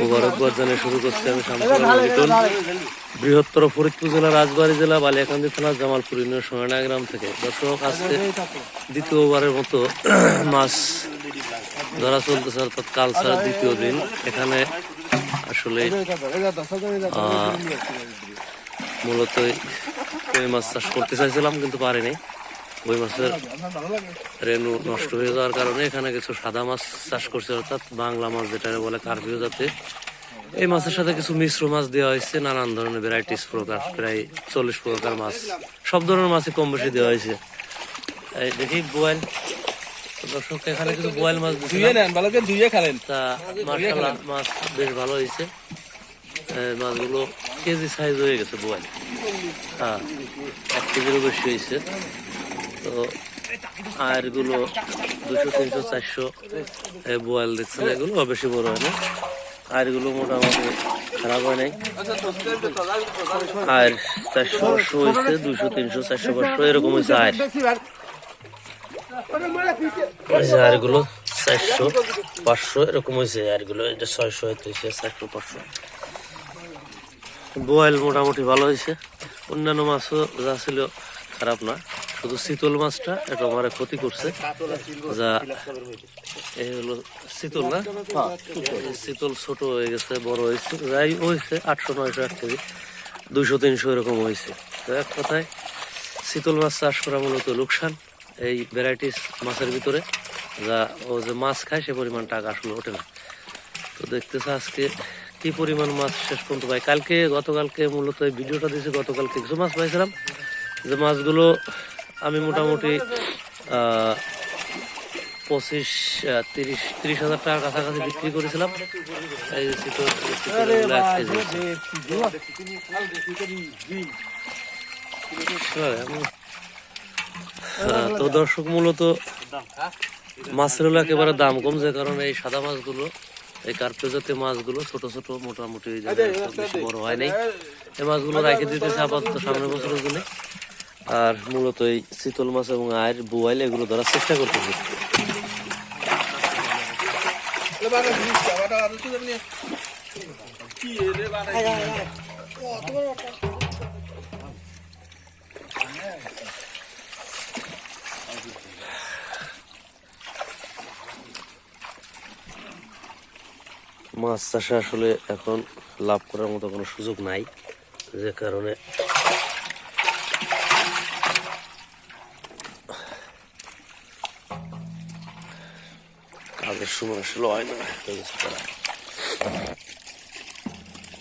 মুবারকবাদ জানিয়ে শুরু করছি আমি শামসুল বৃহত্তর ফরিদপুর জেলা, রাজবাড়ী জেলা, বালিয়াকান্দি থানা, জামালপুর ইউনিয়ন সোনাডা গ্রাম থেকে। দর্শক, আজকে দ্বিতীয়বারের মতো মাছ ধরা চলতেছে, অর্থাৎ কালচার দ্বিতীয় দিন। এখানে আসলে মূলত মাছ চাষ করতে চাইছিলাম, কিন্তু পারিনি। ওই মাছের রেণু নষ্ট হয়ে যাওয়ার কারণে এখানে কিছু সাদা মাছ চাষ করছে অর্থাৎ বাংলা মাছ যেটা বলে কার্পিও জাতে। এই মাছের সাথে কিছু মিশ্র মাছ দেওয়া হয়েছে নানান ধরনের ভ্যারাইটিস প্রকার প্রায় চল্লিশ প্রকার মাছ। সব ধরনের মাছই কম বেশি দেওয়া হয়েছে। এই দেখি বোয়াল দর্শক এখানে কিছু বোয়াল মাছ। ধুয়ে নেন ভালো করে ধুয়ে খালেন। তা মার্শাল্লাহ মাছ বেশ ভালো হয়েছে। মাছগুলো কেজি সাইজ হয়ে গেছে বোয়াল হ্যাঁ এক কেজিরও বেশি হয়েছে। তো আয়েরগুলো দুশো, তিনশো, চারশো বোয়াল দেখছেন এগুলো বেশি বড় হয় না। আয়েরগুলো মোটামুটি খারাপ হয় নাই। আর চারশো পাঁচশো হয়েছে, দুশো, তিনশো, চারশো পাঁচশো, এরকম হয়েছে যে আরগুলো চারশো পাঁচশো, এরকম হয়েছে আরগুলো এটা ছয়শো হয়তো হয়েছে, চারশো পাঁচশো। বোয়াল মোটামুটি ভালো হয়েছে। অন্যান্য মাছও যা ছিল খারাপ না। শুধু শীতল মাছটা, এটা আমার ক্ষতি করছে। যা, এই হলো শীতল না? শীতল ছোট হয়ে গেছে, বড় হয়েছে, যাই হয়েছে, আটশো, নয়শো, এক কেজি, দুইশো, তিনশো এরকম হয়েছে। তো এক কথায়, শীতল মাছ চাষ করা মূলত লোকসান এই ভ্যারাইটিস মাছের ভিতরে। যা, ও যে মাছ খায়, সে পরিমাণ টাকা আসলে ওঠে না। তো দেখতেছে আজকে কি পরিমাণ মাছ শেষ পর্যন্ত পাই কালকে, গতকালকে মূলত এই ভিডিওটা দিয়েছি, গতকালকে কিছু মাছ পাইছিলাম। যে মাছগুলো আমি মোটামুটি পঁচিশ তিরিশ তিরিশ হাজার টাকার কাছাকাছি বিক্রি করেছিলাম। তো দর্শক মূলত মাছের একেবারে দাম কম, যে কারণে এই সাদা মাছগুলো, এই কার্পে জাতীয় মাছগুলো ছোট ছোট মোটামুটি বড় হয় নাই। এই মাছগুলো রেখে দিতেছে আপাতত সামনের বছরের জন্য। আর মূলত এই শীতল মাছ এবং আয়ের বুয়াইল এগুলো ধরার চেষ্টা করতেছি। মাছ চাষে আসলে এখন লাভ করার মতো কোনো সুযোগ নাই, যে কারণে কাজের সময় আসলে হয় না হয়ে গেছে প্রায়।